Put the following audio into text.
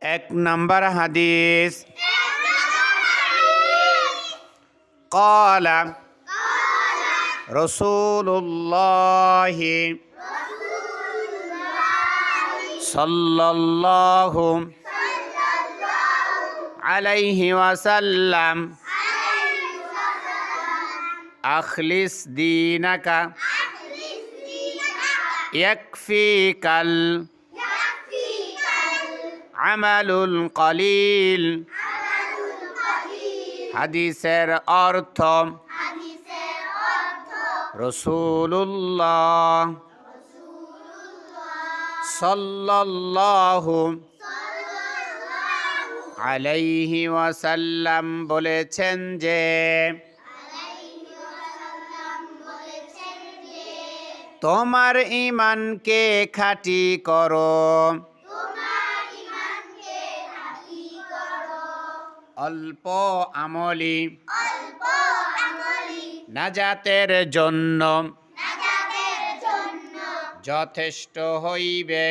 এক নম্বর হাদিস قال رسول الله صلى الله عليه وسلم أخلص دينك يكفيك আমালুল কলিল। হাদিসের অর্থ রসুল্লাহ সাল্লাল্লাহু আলাইহি ওয়াসাল্লাম বলেছেন যে তোমার ইমানকে খাটি করো। অল্প আমলি। নাজাতের জন্য। যথেষ্ট হইবে।